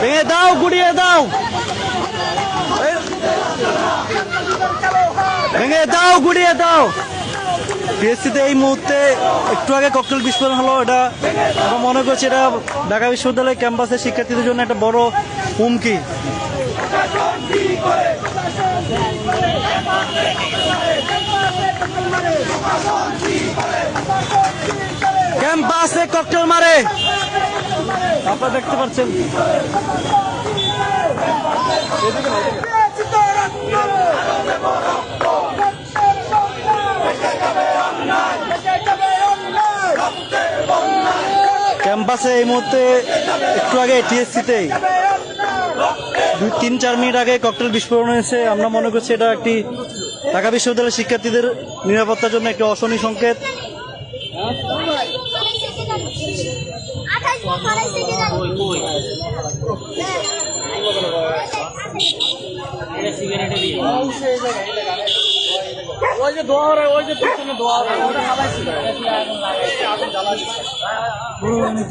ভেঙে দাও, গুড়িয়ে দাও। ভেঙে দাও, গুড়িয়ে দাও। পিএসসিতে এই মুহূর্তে একটু আগে ককটেল বিস্ফোরণ হলো। এটা আমরা মনে করছি এটা ঢাকা বিশ্ববিদ্যালয় ক্যাম্পাসের শিক্ষার্থীদের জন্য একটা বড় হুমকি। ক্যাম্পাসে ককটেল মারে। আপনারা দেখতে পাচ্ছেন। ক্যাম্পাসে এই মুহূর্তে একটু আগে টিএসসিতে দুই তিন চার মিনিট আগে ককটেল বিস্ফোরণ হয়েছে। আমরা মনে করছি এটা একটি ঢাকা বিশ্ববিদ্যালয়ের শিক্ষার্থীদের নিরাপত্তার জন্য একটি অশনি সংকেত। ওই যে দোয়া ওই যে পিছনে দোয়া ওটা খাবাইছিল